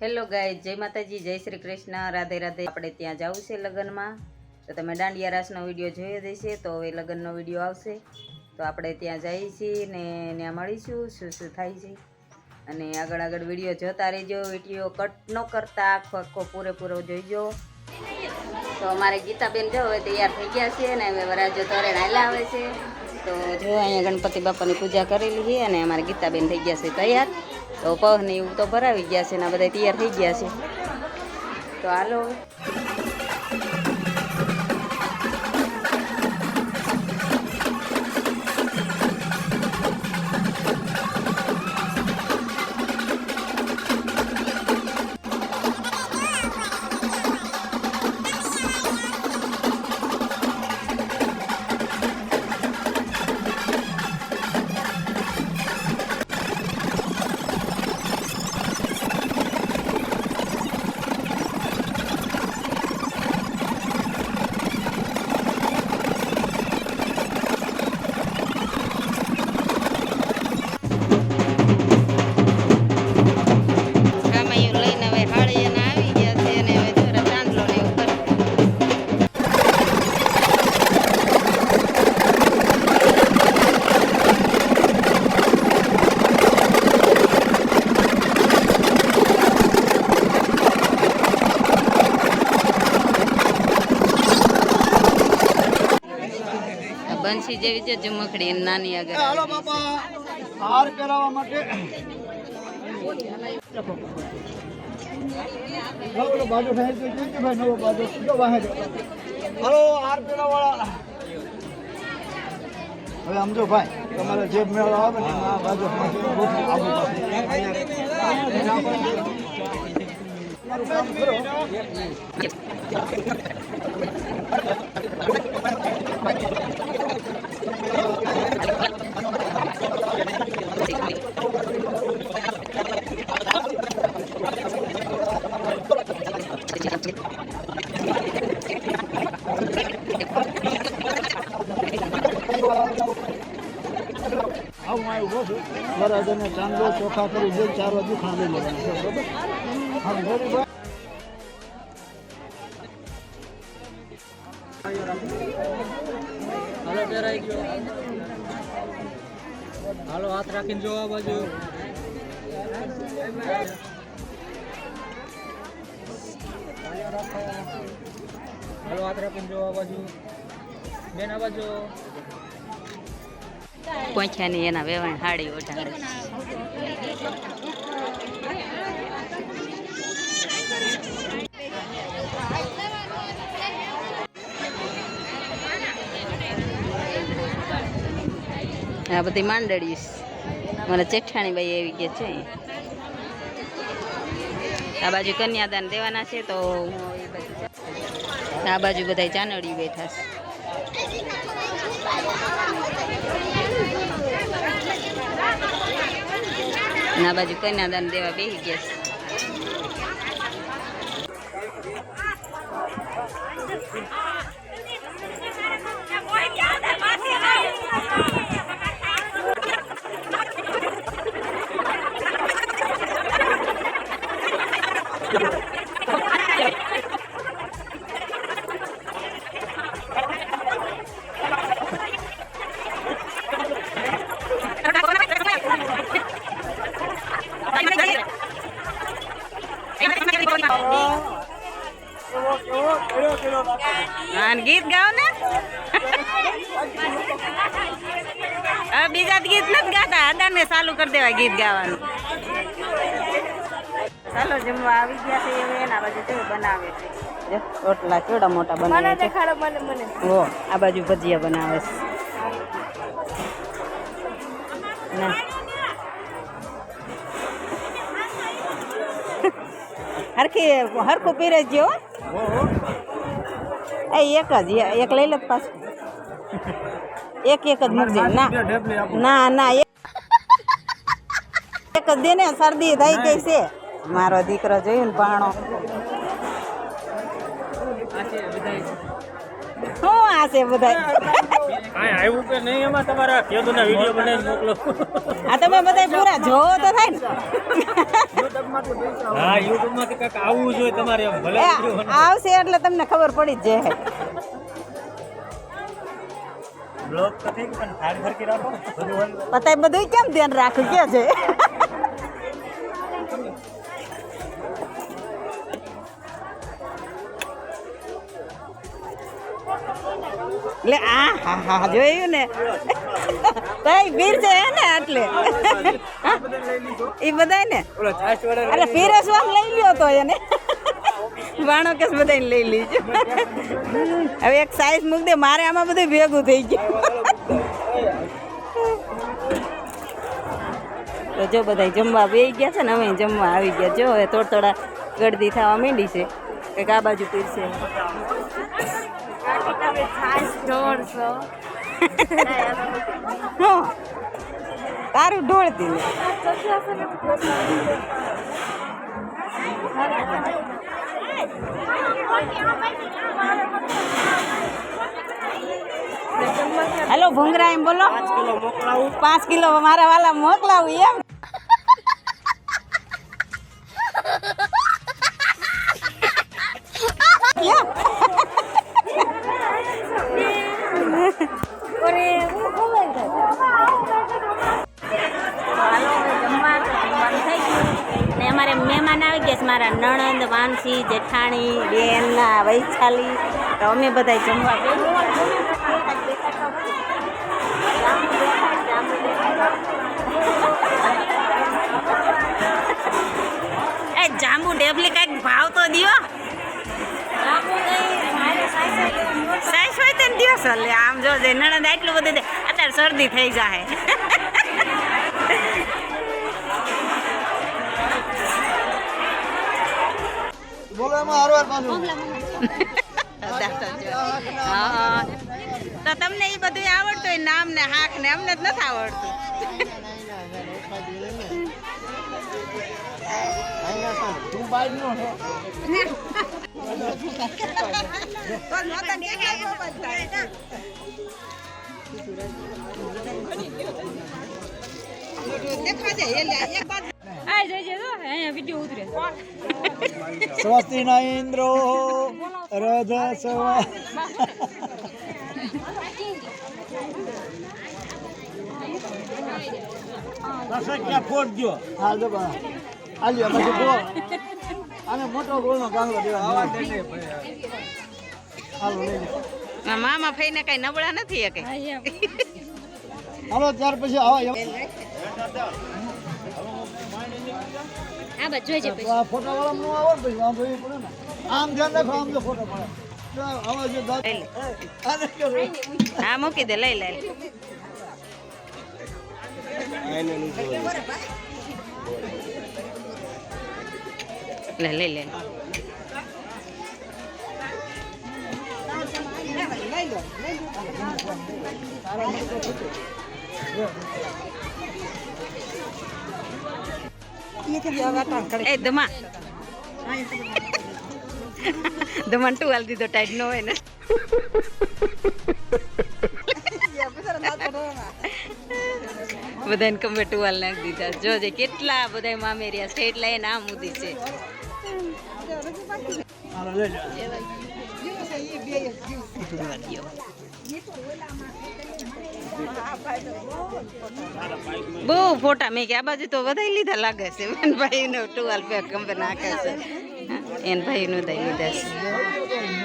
Hello ગાય જય માતાજી, જય શ્રી કૃષ્ણ, રાધે રાધે. આપણે ત્યાં જવું છે લગ્નમાં. તો તમે દાંડિયા રાસનો વીડિયો જોયો દેશે તો હવે લગ્નનો વીડિયો આવશે. તો આપણે ત્યાં જઈએ છીએ ને ત્યાં મળીશું, શું શું થાય છે. અને આગળ આગળ વીડિયો જોતા રહેજો, વીડિયો કટ ન કરતા, આખો આખો પૂરેપૂરો જોઈજો. તો અમારે ગીતાબેન જો હવે તૈયાર થઈ ગયા છે ને હવે વરાજો તોરણ હાલા આવે છે. તો જો અહીંયા ગણપતિ બાપાની પૂજા કરેલી છે અને અમારે ગીતાબેન થઈ ગયા છે તૈયાર. તો પહ ને એવું તો ભરાવી ગયા છે ને બધા તૈયાર થઈ ગયા છે. તો હાલો. આ જેવી છે ઝુમકડી નાની આગળ. હાલો બાપા હાર પહેરાવવા માટે. ભાઈ ઊભો બરાબર ચાંદલો ચોખા કરી દે ચાર વાગે ખાંડી લેવાના બરોબર? હાલો પહેરાઈ ગયો હાલો હાથ રાખીને જો આ બાજુ. હાલો, હાથ રાખીને જો આ બાજુ. બેન, આ બાજુ. પોંખ્યાની એના વેવાણ હાડી ઓઢાડે આ બધી માંડળીસ. મારા જેઠાણી બાઈ આવી ગયા છે. આ બાજુ કન્યાદાન દેવાના છે, તો આ બાજુ બધા ચાનડી બેઠા છે. ના બાજુ કન્યાદાન દેવા બેસી ગયા છે હા અને ગીત ગાઓ ને? બીજા ગીત નથી ગાતા. અદાને ચાલુ કરી દેવા ગીત ગાવાનું. ચાલો જમવા આવી ગયા છે હવે. એના બાજુ કેવું બનાવે છે? રોટલા કેવડા મોટા બનાવે છે? આ બાજુ ભજીયા બનાવે છે. ના. હરખી હરખું પીરે જ હો. એ એક જ એક લઈ લે પાછું. એક એક જ મૂકજે. ના ના ના એક એક જ દે ને શરદી થઈ ગઈ છે. મારો દીકરો જોયું ને ભાણો. શું આ છે બધા કાંઈ આવ્યું કે નહીં એમાં? તમારા ખેડૂતના વીડિયો બનાવીને મોકલો. આ તમે બધા પૂરા જોવો તો થાય ને. હા યુટ્યુબમાંથી કાંઈક આવવું જોઈએ તમારે ભલે એ video બનાવો. આવશે એટલે તમને ખબર પડી જ જાય. બ્લોગ તો ઠીક પણ થાળી રાખો. બધું બધું કેમ ધ્યાન રાખું કે છે? હા હા જોયું ને? ભાઈ ભીડ છે ને એટલે એ બધાય ને? અરે પીરસવામ લઈ લ્યો તો એને. વાણો કેસ બધા લઈ લીજો હવે એક સાઈઝ મૂક દે મારે આમાં બધું ભેગું થઈ ગયું. તો જો બધા જમવા બે ગયા છે ને અમે જમવા આવી ગયા. જો હવે થોડા થોડા ગળદી થવા માંડી છે. કંઈક આ બાજુ પીરશે હા તારું ઢોળતી હેલો ભૂંગરા એમ બોલો. પાંચ કિલો મારા વાલા મોકલાવું એમ. માનસી જેઠાણી બેન વૈશાલી. તો અમે બધા જમવા એ જાંબુ ડેબલી કંઈક ભાવ તો દિયો. સાઈસ હોય તો દિવસ સર. આમ જે નણંદ આટલું બધું દે, અત્યારે શરદી થઈ જાય બોલો એમાં હારવાર પાછું હા તો તમને એ બધું આવડતું હોય નામ ને હાક ને અમને જ નથી આવડતું તું બાઈક નો છો તો નહોતા દેખાય ઉતરે. સ્વસ્તિ ના ઇન્દ્રો રજ સવા હા જો બા આલ્યો પછી ગોળ આને મોટો ગોળનો કાંગડો હાલો લઈ મામા ફઈને કઈ નબળા નથી એ કઈ હાલો ત્યાર પછી આવા આ બધું તો આ ફોટો વાળા નું આવડ પછી વાંધો એ પડે ને. આમ ધ્યાન રાખો આમ જો ફોટો પડે. જો આવા જો લઈ લે. હા મૂકી દે લઈ લે. લે લઈ લે. એ દમા. દમન ટુ હાલ દીધો ટાઈટ નો હોય ને. બધાને કમે ટુવાલ નાખી દીધા. જોજે કેટલા બધા મામેરિયા સ્ટેટ લાઈન આમ ઉદી છે. લઈ લો બહુ ફોટા મેં કે આ બાજુ તો વધારે લીધા લાગે છે. એન ભાઈ નો ટુવાલ પેક કંપે નાખે છે. એન ભાઈ નું દઈ લીધા છે.